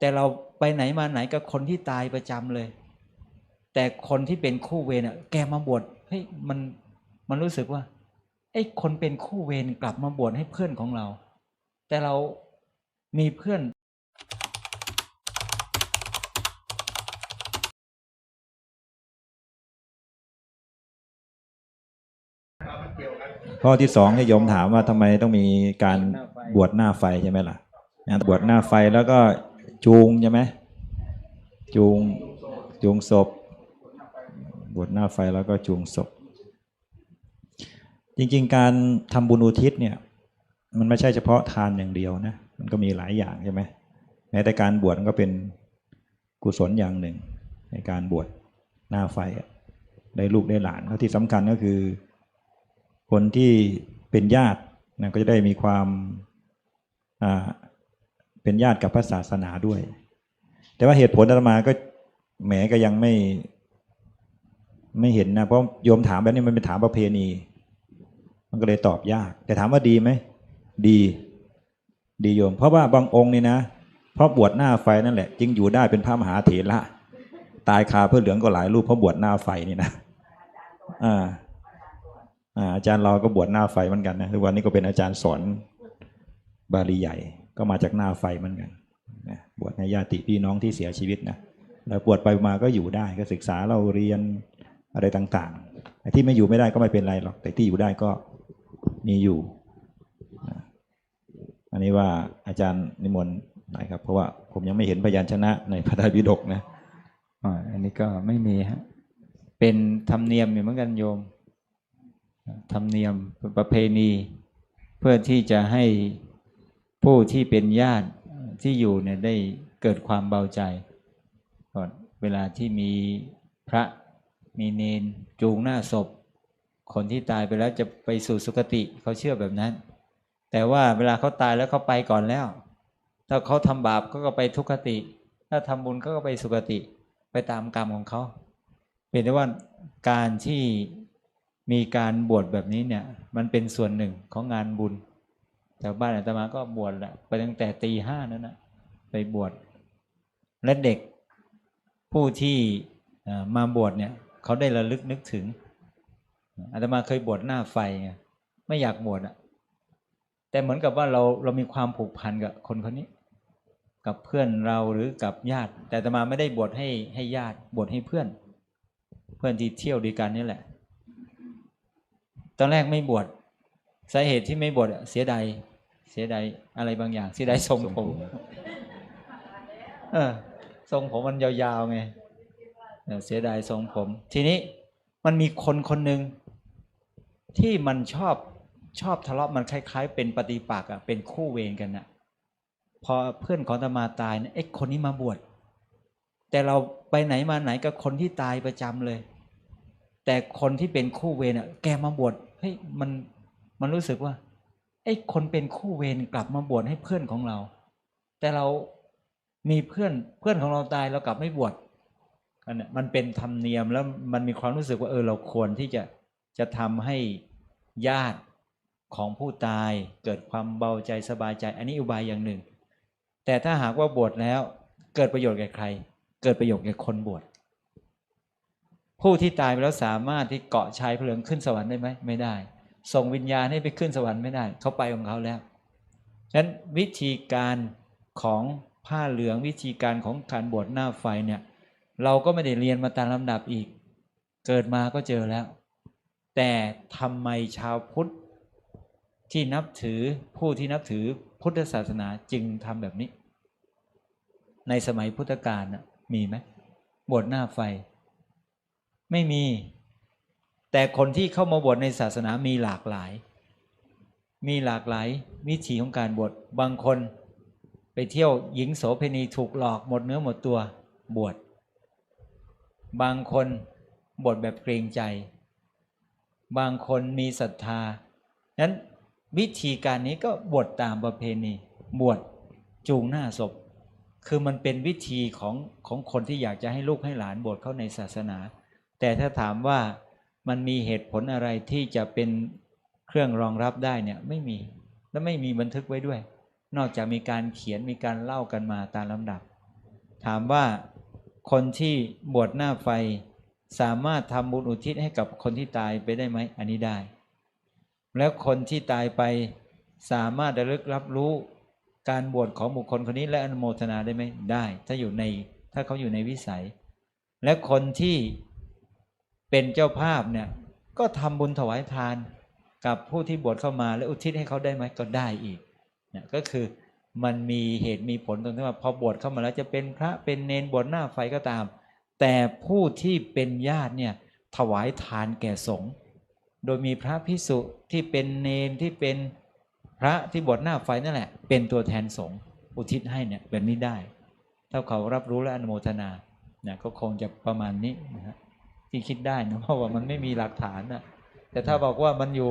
แต่เราไปไหนมาไหนกับคนที่ตายประจำเลย แต่คนที่เป็นคู่เวรอะ แกมาบวชเฮ้ยมันมันรู้สึกว่าไอ้คนเป็นคู่เวรกลับมาบวชให้เพื่อนของเรา แต่เรามีเพื่อนข้อที่สองเนี่ยโยมถามว่าทำไมต้องมีการบวชหน้าไฟใช่ไหมล่ะบวชหน้าไฟแล้วก็ จูงใช่ไหมจูงจูงศพบวชหน้าไฟแล้วก็จูงศพ จริงๆ การทำบุญอุทิศเนี่ย มันไม่ใช่เฉพาะทานอย่างเดียวนะ มันก็มีหลายอย่างใช่ไหมแม้แต่การบวชมันก็เป็นกุศลอย่างหนึ่ง ในการบวชหน้าไฟได้ลูกได้หลานแล้วที่สำคัญก็คือ คนที่เป็นญาตินะก็จะได้มีความ เป็นญาติกับพระศาสนาด้วย แต่ว่าเหตุผลอาตมาก็แหมก็ยังไม่ไม่เห็นนะ เพราะโยมถามแบบนี้มันเป็นถามประเพณี มันก็เลยตอบยาก แต่ถามว่าดีไหม ดี ดีโยม เพราะว่าบางองค์นี่นะ เพราะบวชหน้าไฟนั่นแหละ จึงอยู่ได้เป็นพระมหาเถระตายคาเพื่อเหลืองก็หลายรูปเพราะบวชหน้าไฟนี่นะอ่าอ่าอาจารย์เราก็บวชหน้าไฟเหมือนกันนะทุกวันนี้ก็เป็นอาจารย์สอนบาลีใหญ่ ก็มาจากหน้าไฟเหมือนกันนะบวชในญาติพี่น้องที่เสียชีวิตนะแล้วบวชไปมาก็อยู่ได้ก็ศึกษาเราเรียนอะไรต่างๆไอ้ที่ไม่อยู่ไม่ได้ก็ไม่เป็นไรหรอก แต่ที่อยู่ได้ก็มีอยู่ อันนี้ว่าอาจารย์นิมนต์หน่อยครับ เพราะว่าผมยังไม่เห็นพยัญชนะในพระไตรปิฎกนะอันนี้ก็ไม่มีฮะเป็นธรรมเนียมอยู่เหมือนกันโยมธรรมเนียมประเพณี เพื่อที่จะให้ ผู้ที่เป็นญาติที่อยู่เนี่ยได้เกิดความเบาใจก่อนเวลาที่มีพระมีเนนจูงหน้าศพ คนที่ตายไปแล้วจะไปสู่สุคติเขาเชื่อแบบนั้น แต่ว่าเวลาเขาตายแล้วเขาไปก่อนแล้ว ถ้าเขาทำบาปก็ก็ไปทุกขติ ถ้าทำบุญก็ก็ไปสุคติไปตามกรรมของเขาเป็นแต่ว่าการที่มีการบวชแบบนี้เนี่ย มันเป็นส่วนหนึ่งของงานบุญ แถวบ้านอาตมาก็บวชแหละไปตั้งแต่ตีห้านั่นนะไปบวชและเด็กผู้ที่มาบวชเนี่ยเขาได้ระลึกนึกถึงอาตมาเคยบวชหน้าไฟไงไม่อยากบวชอะแต่เหมือนกับว่าเราเรามีความผูกพันกับคนคนนี้ กับเพื่อนเราหรือกับญาติ แต่อาตมาไม่ได้บวชให้ให้ญาติบวชให้เพื่อน เพื่อนที่เที่ยวด้วยกันนี่แหละ ตอนแรกไม่บวชสาเหตุที่ไม่บวชเสียดาย เสียดายอะไรบางอย่าง เสียดายทรงผม เออ ทรงผมมันยาวๆไงเออเสียดายทรงผม ทีนี้มันมีคนคนหนึ่งที่มันชอบชอบทะเลาะมันคล้าย ๆ เป็นปฏิปักษ์อะเป็นคู่เวรกันน่ะ พอเพื่อนของอาตมาตายเนี่ยไอ้คนนี้มาบวชแต่เราไปไหนมาไหนกับคนที่ตายประจำเลย แต่คนที่เป็นคู่เวรอะ แกมาบวชเฮ้ยมันมันรู้สึกว่าไอ้คนเป็นคู่เวรกลับมาบวชให้เพื่อนของเรา แต่เรามีเพื่อนเพื่อนของเราตายเรากลับไม่บวชอันนี้มันเป็นธรรมเนียมแล้วมันมีความรู้สึกว่าเออเราควรที่จะจะทำให้ญาติของผู้ตายเกิดความเบาใจสบายใจ อันนี้อุบายอย่างหนึ่ง แต่ถ้าหากว่าบวชแล้วเกิดประโยชน์แก่ใคร เกิดประโยชน์แก่คนบวชผู้ที่ตายไปแล้วสามารถที่เกาะชายพระเหลืองขึ้นสวรรค์ได้ไหมไม่ได้ ส่งวิญญาณให้ไปขึ้นสวรรค์ไม่ได้ เขาไปของเขาแล้วฉะนั้นวิธีการของผ้าเหลืองวิธีการของการบวชหน้าไฟเนี่ย เราก็ไม่ได้เรียนมาตามลำดับอีก เกิดมาก็เจอแล้ว แต่ทำไมชาวพุทธที่นับถือผู้ที่นับถือพุทธศาสนาจึงทำแบบนี้ ในสมัยพุทธกาลมีไหมบวชหน้าไฟ ไม่มี แต่คนที่เข้ามาบวชในศาสนามีหลากหลาย มีหลากหลายวิธีของการบวชบางคนไปเที่ยวหญิงโสเภณีถูกหลอกหมดเนื้อหมดตัวบวชบางคนบวชแบบเกรงใจ บางคนมีศรัทธานั้นวิธีการนี้ก็บวชตามประเพณี บวชจูงหน้าศพ คือมันเป็นวิธีของของคนที่อยากจะให้ลูกให้หลานบวชเข้าในศาสนา แต่ถ้าถามว่า มันมีเหตุผลอะไรที่จะเป็นเครื่องรองรับได้เนี่ยไม่มีและไม่มีบันทึกไว้ด้วย นอกจากมีการเขียนมีการเล่ากันมาตามลำดับ ถามว่าคนที่บวชหน้าไฟสามารถทำบุญอุทิศให้กับคนที่ตายไปได้ไหมอันนี้ได้ แล้วคนที่ตายไปสามารถระลึกรับรู้การบวชของบุคคลคนนี้และอนุโมทนาได้ไหมได้ ถ้าอยู่ในถ้าเขาอยู่ในวิสัย และคนที่ เป็นเจ้าภาพเนี่ยก็ทำบุญถวายทานกับผู้ที่บวชเข้ามาและอุทิศให้เขาได้ไหมก็ได้อีกเนี่ยก็คือมันมีเหตุมีผลตรงที่ว่าพอบวชเข้ามาแล้วจะเป็นพระเป็นเนนบวชหน้าไฟก็ตาม แต่ผู้ที่เป็นญาติเนี่ยถวายทานแก่สงฆ์โดยมีพระพิสุที่เป็นเนนที่เป็นพระที่บวชหน้าไฟนั่นแหละ เป็นตัวแทนสงฆ์อุทิศให้เนี่ยแบบนี้ได้ ถ้าเขารับรู้และอนุโมทนาเนี่ยก็คงจะประมาณนี้นะฮะ ที่คิดได้นะเพราะว่ามันไม่มีหลักฐานนะแต่ถ้าบอกว่ามันอยู่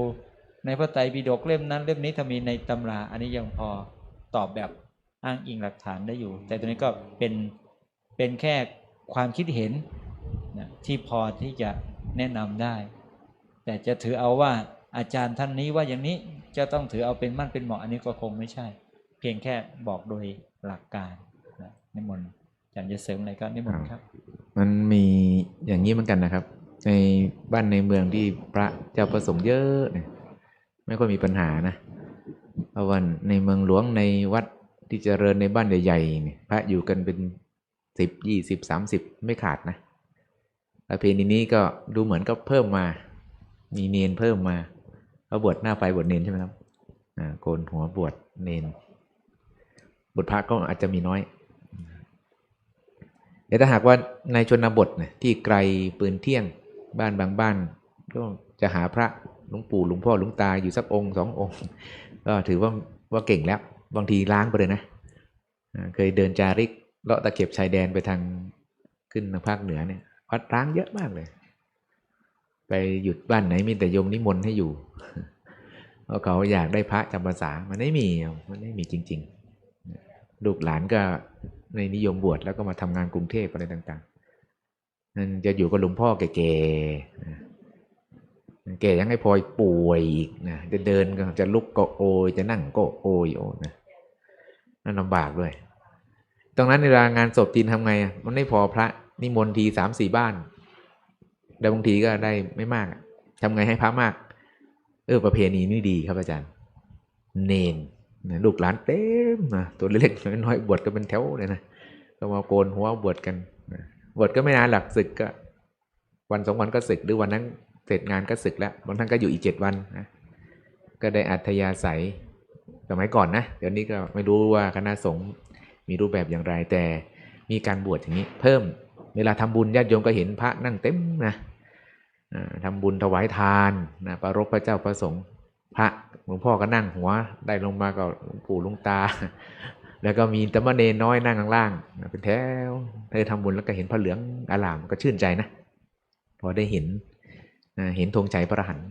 ในพระไตรปิฎกเล่มนั้น เล่มนี้ถ้ามีในตำรา อันนี้ยังพอตอบแบบอ้างอิงหลักฐานได้อยู่ แต่ตัวนี้ก็เป็นเป็นแค่ความคิดเห็นนะที่พอที่จะแนะนำได้ แต่จะถือเอาว่าอาจารย์ท่านนี้ว่าอย่างนี้จะต้องถือเอาเป็นมั่นเป็นเหมาะอันนี้ก็คงไม่ใช่ เพียงแค่บอกโดยหลักการนะนิมนต์อาจารย์จะเสริมอะไรก็นิมนต์ครับ มันมีอย่างนี้เหมือนกันนะครับ ในบ้านในเมืองที่พระเจ้าประสงค์เยอะเนี่ยไม่ค่อยมีปัญหานะเพราะว่าในเมืองหลวงในวัดที่เจริญในบ้านใหญ่ๆเนี่ยพระอยู่กันเป็นสิบยี่สิบสามสิบไม่ขาดนะประเพณีนี้ก็ดูเหมือนก็เพิ่มมา มีเนนเพิ่มมาเพราะบวชหน้าไฟบวชเนนใช่ไหมครับอ่าโกนหัวบวชเนนบวชพระก็อาจจะมีน้อย แต่ถ้าหากว่าในชนบทนี่ยที่ไกลปืนเที่ยงบ้านบางบ้านก็จะหาพระหลวงปู่หลวงพ่อหลวงตาอยู่สักองค์สององค์ ก็ถือว่าว่าเก่งแล้ว บางทีล้างไปเลยนะ เคยเดินจาริกเลาะตะเข็บชายแดนไปทางขึ้นทางภาคเหนือเนี่ยวัดร้างเยอะมากเลย ไปหยุดบ้านไหนมีแต่โยมนิมนต์ให้อยู่เพราะเขาอยากได้พระจำพรรษามันไม่มีมันไม่มีจริง ๆ ลูกหลานก็ในนิยมบวชแล้วก็มาทำงานกรุงเทพอะไรต่างๆนั่นจะอยู่กับหลวงพ่อแก่ๆแก่ยังให้พลอยป่วยอีกนะจะเดินก็จะลุกก็โอยจะนั่งก็โอยโอยนะนั่นลำบากด้วย ตรงนั้นในเวลางานศพจีนทำไงอะมันไม่พอพระนิมนต์ทีสามสี่บ้านแล้วบางทีก็ได้ไม่มากทำไงให้พระมาก เออประเพณีนี่ดีครับอาจารย์ เนน นะลูกหลานเต็มนะตัวเล็กๆน้อยๆบวชกันเป็นแถวเลยนะก็มาโกนหัวบวชกันนะบวชก็ไม่นานหลักศึกก็ วันสองวันก็ศึกหรือวันนั้นเสร็จงานก็ศึกแล้วบางท่านก็อยู่อีกเจ็ดวันนะก็ได้อัธยาศัยสมัยก่อนนะเดี๋ยวนี้ก็ไม่รู้ว่าคณะสงฆ์มีรูปแบบอย่างไร แต่มีการบวชอย่างนี้ เพิ่มเวลาทำบุญญาติโยมก็เห็นพระนั่งเต็มนะอ่าทำบุญถวายทานนะประรบพระเจ้าประสงค์ พระหลวงพ่อก็นั่งหัว ได้ลงมาก็หลวงปู่หลวงตา แล้วก็มีตมเนรน้อยนั่งข้างล่าง เป็นแถวเธอทำบุญแล้วก็เห็นพระเหลืองอารามก็ชื่นใจนะ พอได้เห็นเห็นธงชัยพระอรหันต์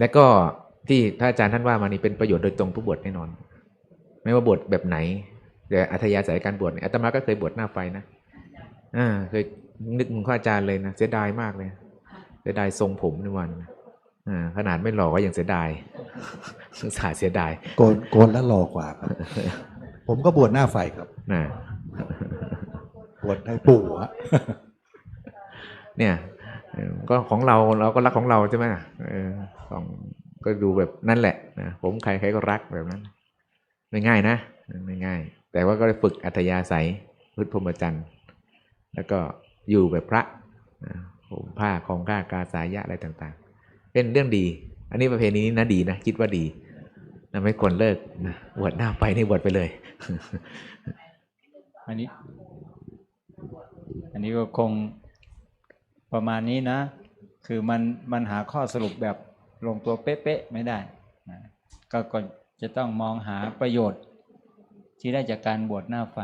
และก็ที่ท่านอาจารย์ท่านว่ามานี่เป็นประโยชน์โดยตรงผู้บวชแน่นอน ไม่ว่าบวชแบบไหนแต่อัธยาศัยการบวชเนี่ยอาตมาก็เคยบวชหน้าไฟนะอ่าเคยนึกมึงข้าอาจารย์เลยนะเสียดายมากเลยเสียดายทรงผมในวันนะ ขนาดไม่หล่อก็ยังเสียดายสงสารเสียดายโกนโกนแล้วหล่อกว่าครับ ผมก็บวชหน้าไฟครับนะบวชให้ปู่ฮะเนี่ยเออก็ของเราเราก็รักของเราใช่ไหมเออของก็ดูแบบนั่นแหละนะผมใครใครก็รักแบบนั้น ไม่ง่ายนะไม่ง่าย แต่ว่าก็ได้ฝึกอัธยาศัยพุทธพรหมจรรย์แล้วก็อยู่แบบพระนะผมผ้าของข้ากาสายะอะไรต่างๆ เป็นเรื่องดี อันนี้ประเพณีนี้นะดีนะคิดว่าดีนะไม่ควรเลิกนะบวชหน้าไปนี่บวชไปเลย อันนี้ อันนี้ก็คงประมาณนี้นะ คือมันมันหาข้อสรุปแบบลงตัวเป๊ะๆไม่ได้นะก็จะต้องมองหาประโยชน์ที่ได้จากการบวชหน้าไฟ